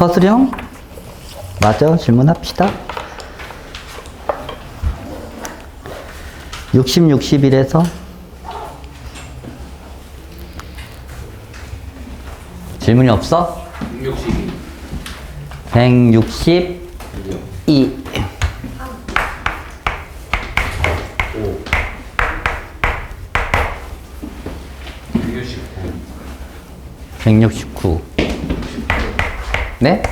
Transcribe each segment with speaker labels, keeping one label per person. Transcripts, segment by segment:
Speaker 1: 서술형? 맞아. 질문합시다. 60, 61에서 질문이 없어?
Speaker 2: 162
Speaker 1: 162
Speaker 2: 5 169
Speaker 1: 169 네?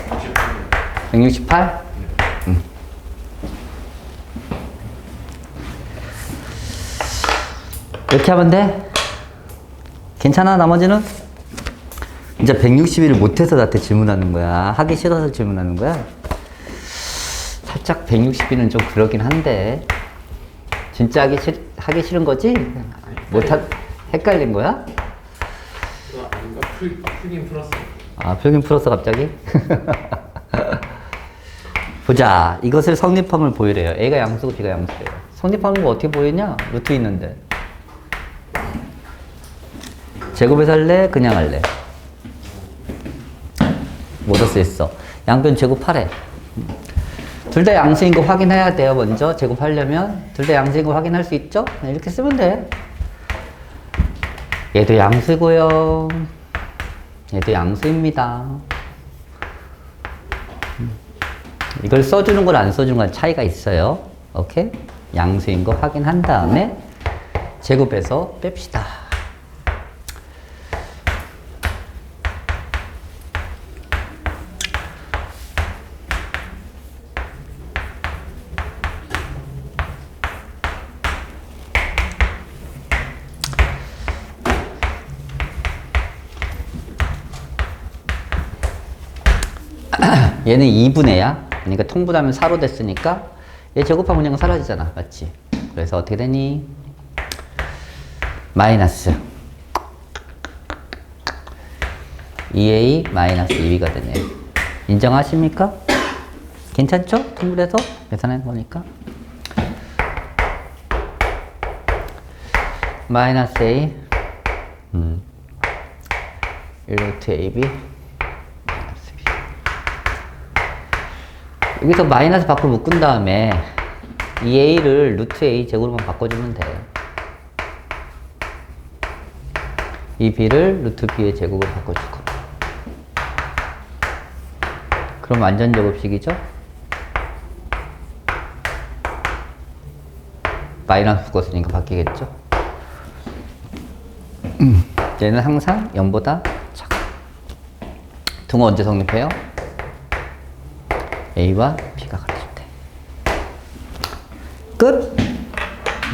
Speaker 1: 168? 음. 이렇게 하면 돼? 괜찮아 나머지는? 이제 161을 못해서 나한테 질문하는 거야 하기 싫어서 질문하는 거야 살짝 162는 좀 그러긴 한데 진짜 하기, 싫, 하기 싫은 거지? 못하 헷갈린 거야?
Speaker 2: 풀긴 풀었어
Speaker 1: 아, 표긴 풀었어, 갑자기? 보자. 이것을 성립함을 보이래요. A가 양수고 B가 양수래요. 성립하는 거 어떻게 보이냐? 루트 있는데. 제곱해서 할래? 그냥 할래? 뭐더 쓰였어? 양변 제곱하래. 둘 다 양수인 거 확인해야 돼요, 먼저. 제곱하려면. 둘 다 양수인 거 확인할 수 있죠? 네, 이렇게 쓰면 돼. 얘도 양수고요. 얘도 양수입니다. 음. 이걸 써주는 건안 써주는 건 차이가 있어요. 오케이? 양수인 거 확인한 다음에 제곱해서 뺍시다. 얘는 2분의야. 그러니까 통분하면 4로 됐으니까 얘 제곱하면 그냥 사라지잖아. 맞지? 그래서 어떻게 되니? 마이너스 2a 마이너스 2b가 되네. 인정하십니까? 괜찮죠? 통분해서 계산해 보니까. 마이너스 a 음. 1루트 ab 마이너스 b 여기서 마이너스 밖으로 묶은 다음에 이 a를 루트 a 제곱으로만 바꿔주면 돼. 이 b를 루트 b의 제곱으로 바꿔주고. 그럼 완전 제곱식이죠? 마이너스 묶었으니까 바뀌겠죠? 음, 얘는 항상 0보다 작아. 등호 언제 성립해요? A와 B가 같을 때. 끝!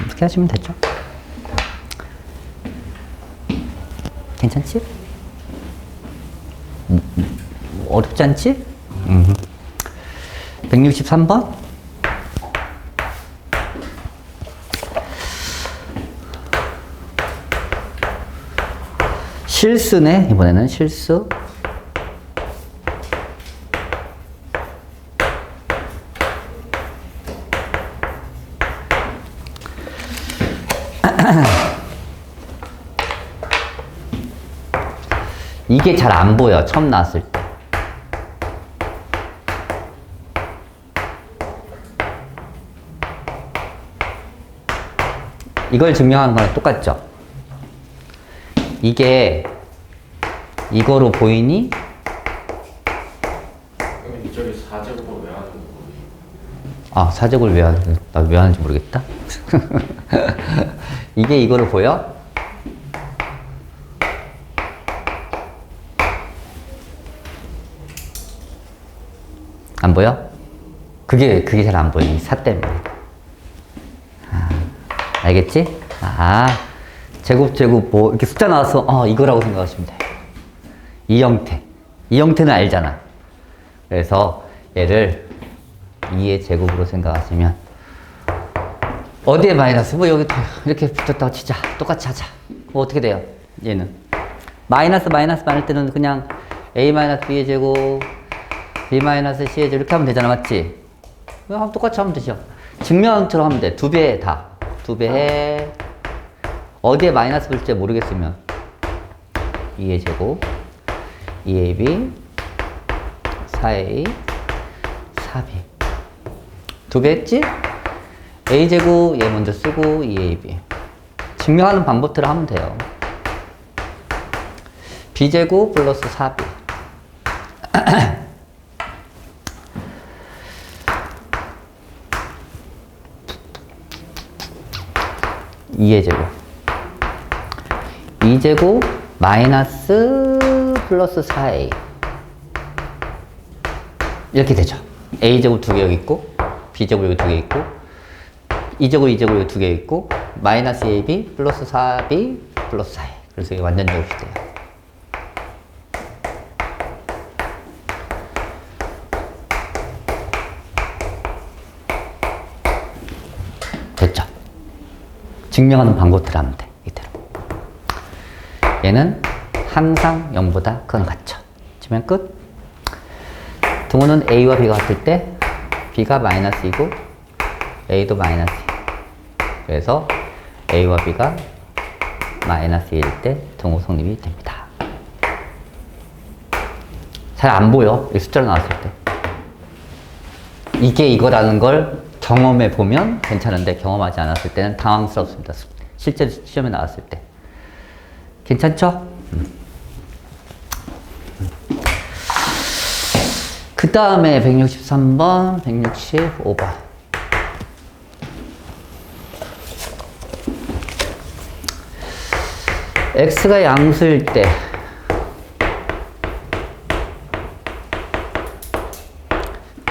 Speaker 1: 이렇게 하시면 되죠. 괜찮지? 음, 음, 어렵지 않지? 음. 163번? 실수네, 이번에는 실수. 이게 잘 안 보여, 처음 나왔을 때. 이걸 증명하는 거랑 똑같죠? 이게 이거로 보이니?
Speaker 2: 그럼 이쪽에 4제곱을 왜 하는 거야?
Speaker 1: 아, 사적을 왜 하는, 나왜 하는지 모르겠다. 이게 이거를 보여? 안 보여? 그게, 그게 잘 안 보여. 이사 때문에. 아, 알겠지? 아, 제곱, 제곱, 뭐, 이렇게 숫자 나와서, 어, 이거라고 생각하시면 돼. 이 형태. 이 형태는 알잖아. 그래서 얘를 2의 제곱으로 생각하시면 어디에 마이너스? 뭐 여기 또 이렇게 붙였다고 치자. 똑같이 하자. 뭐 어떻게 돼요? 얘는 마이너스 마이너스 많을 때는 그냥 a 마이너스 b의 제곱 b 마이너스 c의 제곱 이렇게 하면 되잖아. 맞지? 하면 똑같이 하면 되죠. 증명처럼 하면 돼. 두 배 다. 두 배 해. 어디에 마이너스 붙을지 모르겠으면 2의 제곱 2ab 4a 4b 두 배 했지? a제곱 얘 먼저 쓰고 2ab 증명하는 방법대로 하면 돼요 b제곱 플러스 4b 2의 제곱. 2제곱 마이너스 플러스 4a 이렇게 되죠. A제곱 두 개 여기 있고 b제곱 여기 두 개 있고 2제곱 2제곱 여기 두 개 있고 마이너스 ab 플러스 4b 플러스 4a 그래서 이게 완전 제곱이 돼요 됐죠 증명하는 방법대로 하면 돼 이대로. 얘는 항상 0보다 큰 같죠 치면 끝. 등호는 a와 b가 같을 때 b가 마이너스 이고 a도 마이너스 그래서 a와 b가 마이너스일 때 등호 성립이 됩니다. 잘 안 보여 이 숫자로 나왔을 때. 이게 이거라는 걸 경험해 보면 괜찮은데 경험하지 않았을 때는 당황스럽습니다. 실제 시험에 나왔을 때. 괜찮죠? 음. 그 다음에 163번, 165번. x가 양수일 때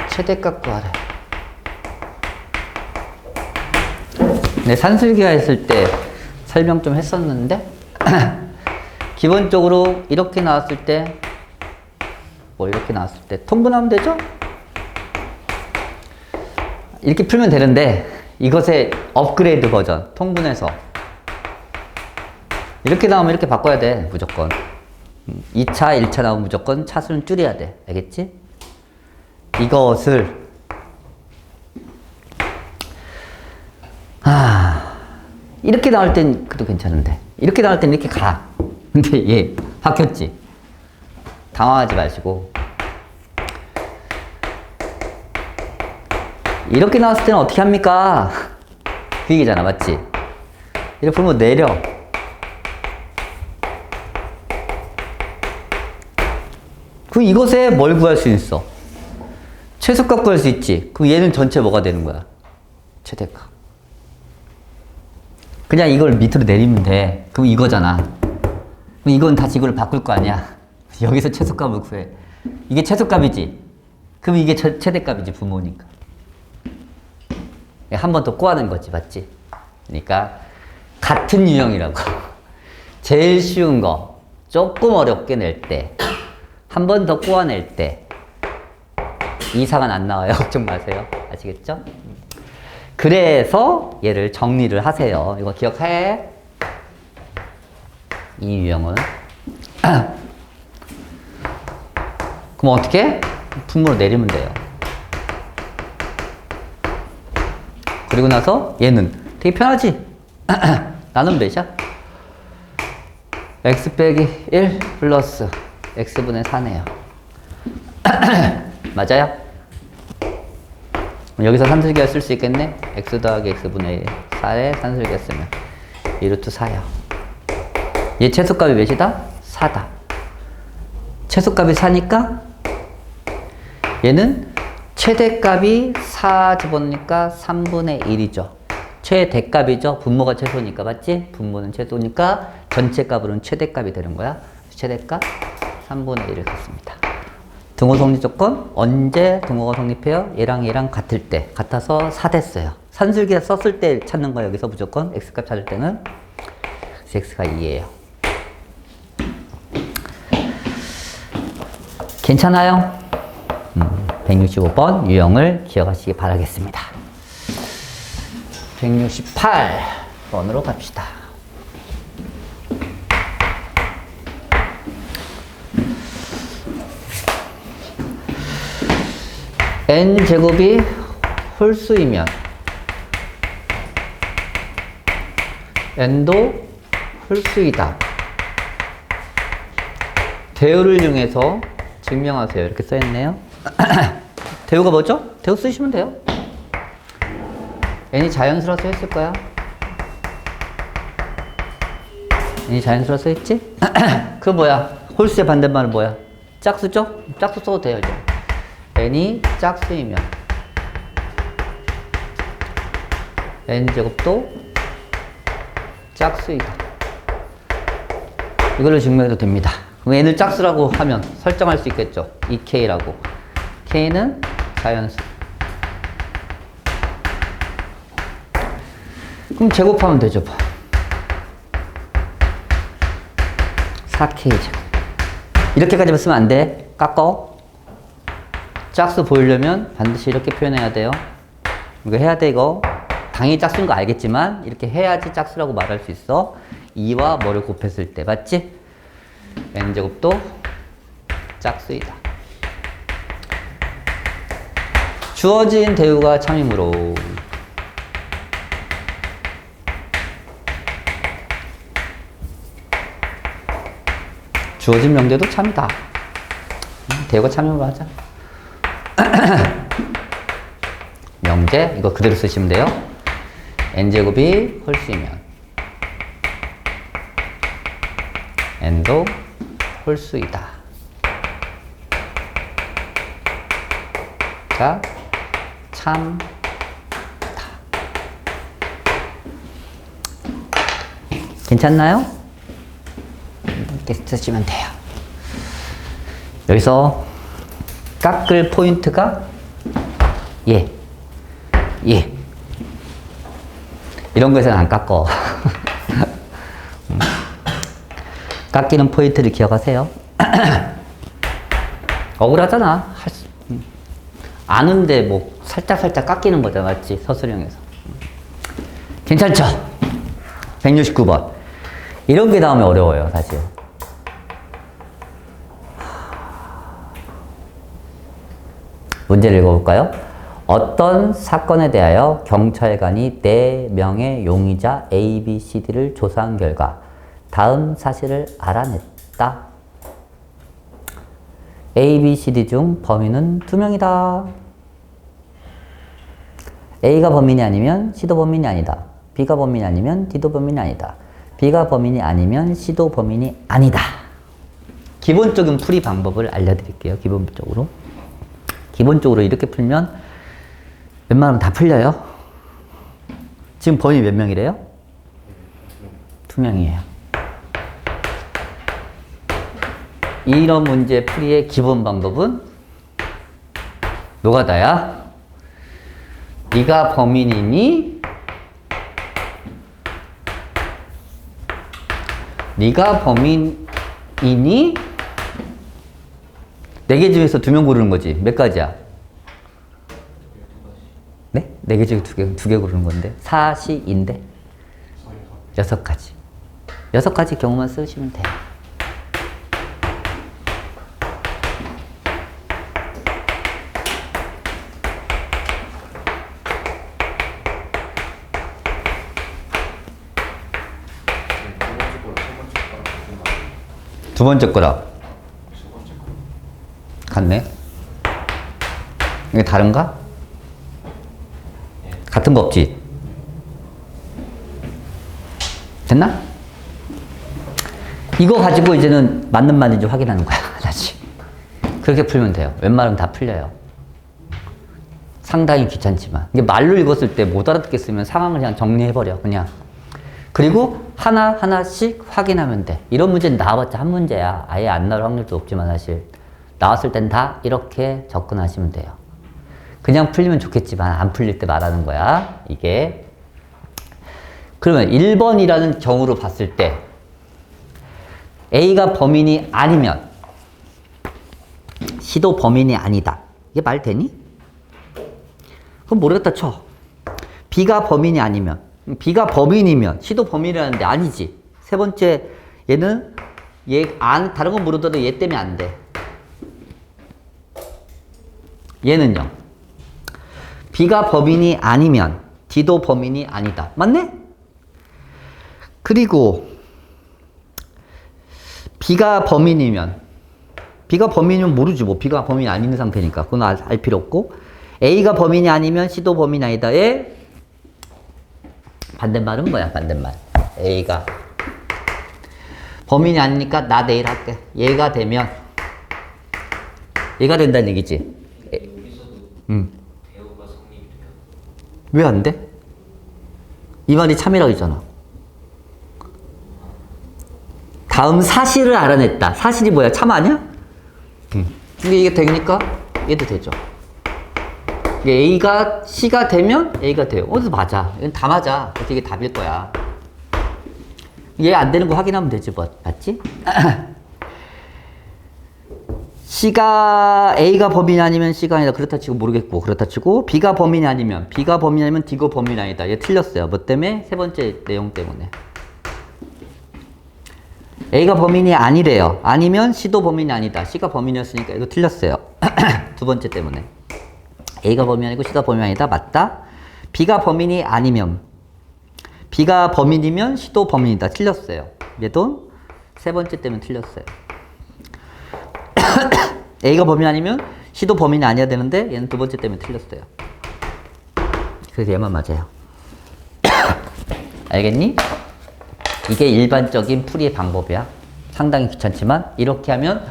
Speaker 1: 최대값 구하래. 네, 산술기가 했을 때 설명 좀 했었는데 기본적으로 이렇게 나왔을 때 뭐 이렇게 나왔을 때 통분하면 되죠? 이렇게 풀면 되는데 이것의 업그레이드 버전 통분해서 이렇게 나오면 이렇게 바꿔야 돼 무조건 2차, 1차 나오면 무조건 차수는 줄여야 돼 알겠지? 이것을 아 이렇게 나올 땐 그래도 괜찮은데 이렇게 나올 땐 이렇게 가 근데 얘 바뀌었지. 당황하지 마시고. 이렇게 나왔을 때는 어떻게 합니까? 그 얘기잖아 맞지? 이렇게 풀면 내려. 그 이것에 뭘 구할 수 있어? 최소값 구할 수 있지. 그럼 얘는 전체 뭐가 되는 거야? 최대값 그냥 이걸 밑으로 내리면 돼. 그럼 이거잖아. 그럼 이건 다시 이걸 바꿀 거 아니야. 여기서 최소값을 구해. 이게 최소값이지. 그럼 이게 최, 최대값이지, 부모니까. 한 번 더 꼬아낸 거지, 맞지? 그러니까, 같은 유형이라고. 제일 쉬운 거, 조금 어렵게 낼 때, 한 번 더 꼬아낼 때, 이상은 안 나와요. 걱정 마세요. 아시겠죠? 그래서 얘를 정리를 하세요. 이거 기억해. 이 유형은. 그럼 어떻게? 분모로 내리면 돼요. 그리고 나서 얘는 되게 편하지? 나는 몇이야? x 빼기 1 플러스 x분의 4네요. 맞아요? 여기서 산술기가 쓸 수 있겠네? x 더하기 x분의 4에 산술기가 쓰면 2루트 4야. 얘 최소값이 몇이다? 4다. 최소값이 4니까 얘는 최대값이 4 집어넣으니까 3분의 1이죠. 최대값이죠. 분모가 최소니까 맞지? 분모는 최소니까 전체 값으로는 최대값이 되는 거야. 최대값 3분의 1을 썼습니다. 등호 성립 조건 언제 등호가 성립해요? 얘랑 얘랑 같을 때 같아서 4 됐어요. 산술기에 썼을 때 찾는 거예요. 여기서 무조건 x값 찾을 때는 x가 2예요. 괜찮아요? 음, 165번 유형을 기억하시기 바라겠습니다. 168번으로 갑시다. N 제곱이 홀수이면 n도 홀수이다. 대우를 이용해서 증명하세요. 이렇게 써있네요. 대우가 뭐죠? 대우 쓰시면 돼요. n이 자연수라 써있을 거야. n이 자연수라 써있지? 그 뭐야? 홀수의 반대말은 뭐야? 짝수죠? 짝수 써도 돼요, 이제. N이 짝수이면 n제곱도 짝수이다. 이걸로 증명해도 됩니다. 그럼 n을 짝수라고 하면 설정할 수 있겠죠. 2k라고. k는 자연수. 그럼 제곱하면 되죠. 4k 제곱. 이렇게까지만 쓰면 안 돼. 깎어. 짝수 보이려면 반드시 이렇게 표현해야 돼요. 이거 해야 돼, 이거. 당연히 짝수인 거 알겠지만, 이렇게 해야지 짝수라고 말할 수 있어. 2와 뭐를 곱했을 때, 맞지? n제곱도 짝수이다. 주어진 대우가 참이므로. 주어진 명제도 참이다. 음, 대우가 참이므로 하자. 명제 이거 그대로 쓰시면 돼요. n제곱이 홀수이면 n도 홀수이다. 자, 참 다. 괜찮나요? 이렇게 쓰시면 돼요. 여기서 깎을 포인트가 예. 예. 이런 거에서는 안 깎어. 음. 깎이는 포인트를 기억하세요. 억울하잖아. 할 수- 음. 아는데 뭐 살짝 살짝 깎이는 거잖아. 맞지? 서술형에서. 음. 괜찮죠? 169번. 이런 게 나오면 어려워요, 사실. 문제를 읽어볼까요? 어떤 사건에 대하여 경찰관이 4명의 용의자 A, B, C, D를 조사한 결과 다음 사실을 알아냈다. A, B, C, D 중 범인은 두 명이다. A가 범인이 아니면 C도 범인이 아니다. B가 범인이 아니면 D도 범인이 아니다. B가 범인이 아니면 C도 범인이 아니다. 기본적인 풀이 방법을 알려드릴게요. 기본적으로. 기본적으로 이렇게 풀면 웬만하면 다 풀려요. 지금 범인이 몇 명이래요? 두 명이에요. 이런 문제 풀이의 기본 방법은 노가다야. 네가 범인이니? 네가 범인이니? 네 개 중에서 두 명 고르는 거지. 몇 가지야? 네? 네개 중에 두 개, 두 개 고르는 건데. 사시인데. 여섯 가지. 여섯 가지 경우만 쓰시면 돼요.
Speaker 2: 두 번째 거랑.
Speaker 1: 같네. 이게 다른가? 같은 거 없지? 됐나? 이거 가지고 이제는 맞는 말인지 확인하는 거야. 다시. 그렇게 풀면 돼요. 웬만하면 다 풀려요. 상당히 귀찮지만. 이게 말로 읽었을 때 못 알아듣겠으면 상황을 그냥 정리해버려. 그냥. 그리고 하나하나씩 확인하면 돼. 이런 문제는 나와봤자 한 문제야. 아예 안 나올 확률도 없지만 사실. 나왔을 땐 다 이렇게 접근하시면 돼요. 그냥 풀리면 좋겠지만 안 풀릴 때 말하는 거야. 이게. 그러면 1번이라는 경우로 봤을 때 A가 범인이 아니면 C도 범인이 아니다. 이게 말 되니? 그럼 모르겠다 쳐. B가 범인이 아니면 B가 범인이면 C도 범인이라는데 아니지. 세 번째 얘는 얘 안 다른 건 모르더라도 얘 때문에 안 돼. 얘는요. B가 범인이 아니면 D도 범인이 아니다. 맞네? 그리고 B가 범인이면 B가 범인이면 모르지 뭐. B가 범인이 아닌 상태니까. 그건 알, 알 필요 없고. A가 범인이 아니면 C도 범인이 아니다의 반대말은 뭐야 반대말? A가 범인이 아니니까 나 내일 할게. 얘가 되면 얘가 된다는 얘기지? 음. 왜 안 돼? 이 말이 참이라고했잖아 다음 사실을 알아냈다. 사실이 뭐야? 참 아니야? 근데 이게 되니까 얘도 되죠. 이게 A가 C가 되면 A가 돼요. 어디서 맞아? 이건 다 맞아. 그래서 이게 답일 거야. 얘 안 되는 거 확인하면 되지 뭐. 맞지? C가 A가 범인이 아니면 C가 아니다. 그렇다 치고 모르겠고 그렇다 치고 B가 범인이 아니면 B가 범인이 아니면 D가 범인이 아니다. 얘 틀렸어요. 뭐 때문에? 세 번째 내용 때문에. A가 범인이 아니래요. 아니면 C도 범인이 아니다. C가 범인이었으니까 이거 틀렸어요. 두 번째 때문에. A가 범인이 아니고 C가 범인이 아니다. 맞다. B가 범인이 아니면 B가 범인이면 C도 범인이다. 틀렸어요. 얘도 세 번째 때문에 틀렸어요. A가 범인 아니면 C도 범인이 아니어야 되는데 얘는 두 번째 때문에 틀렸어요. 그래서 얘만 맞아요. 알겠니? 이게 일반적인 풀이의 방법이야. 상당히 귀찮지만 이렇게 하면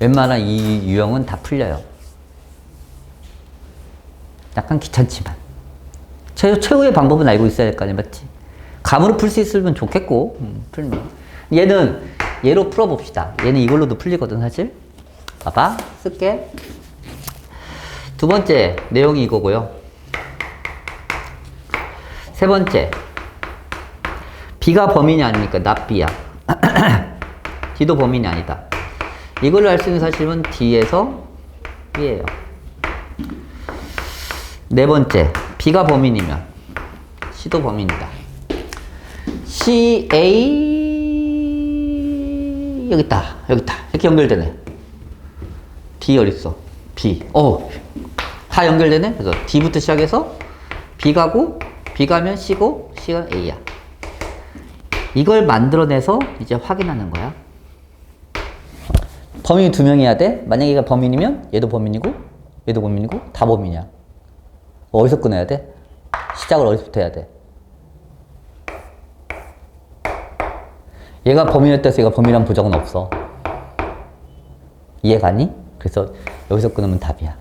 Speaker 1: 웬만한 이 유형은 다 풀려요. 약간 귀찮지만 최, 최후의 방법은 알고 있어야 될 거 아니야, 맞지? 감으로 풀 수 있으면 좋겠고 음, 풀면 얘는 얘로 풀어봅시다. 얘는 이걸로도 풀리거든 사실. 봐봐, 쓸게. 두 번째 내용이 이거고요. 세 번째 B가 범인이 아니니까 나 B야. D도 범인이 아니다. 이걸로 알수 있는 사실은 D에서 B예요. 네 번째, B가 범인이면 C도 범인이다. C, A 여기 있다, 여기 있다. 이렇게 연결되네. 어디 있어? B. 어, 다 연결되네. 그래서 D부터 시작해서 B 가고 B 가면 C고 C가 A야. 이걸 만들어내서 이제 확인하는 거야. 범인이 두 명이야 돼? 만약에 얘가 범인이면 얘도 범인이고 얘도 범인이고 다 범인이야. 어디서 끊어야 돼? 시작을 어디서부터 해야 돼? 얘가 범인이었다 해서 얘가 범인이란 부정은 없어. 이해 가니? 그래서 여기서 끊으면 답이야.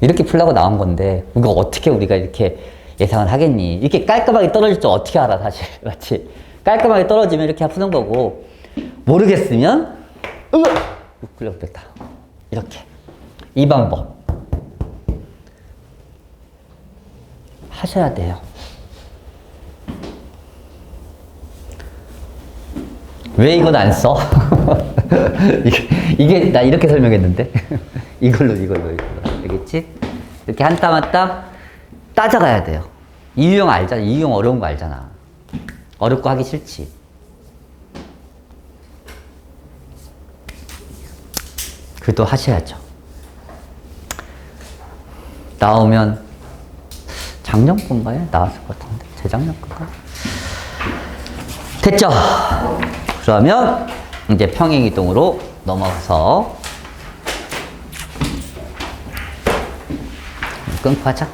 Speaker 1: 이렇게 풀라고 나온 건데 이거 어떻게 우리가 이렇게 예상을 하겠니? 이렇게 깔끔하게 떨어질 줄 어떻게 알아 사실 맞지? 깔끔하게 떨어지면 이렇게 푸는 거고 모르겠으면 으 6,600다 이렇게 이 방법 하셔야 돼요. 왜 이건 안 써? 이게, 이게 나 이렇게 설명했는데 이걸로 이걸로 이걸로 알겠지? 이렇게 한 땀 한 땀 따져가야 돼요. 이 유형 알잖아. 이 유형 어려운 거 알잖아. 어렵고 하기 싫지. 그래도 하셔야죠. 나오면 작년 건가요? 나왔을 것 같은데 재작년 건가? 됐죠? 그러면 이제 평행이동으로 넘어가서 끊고 하자.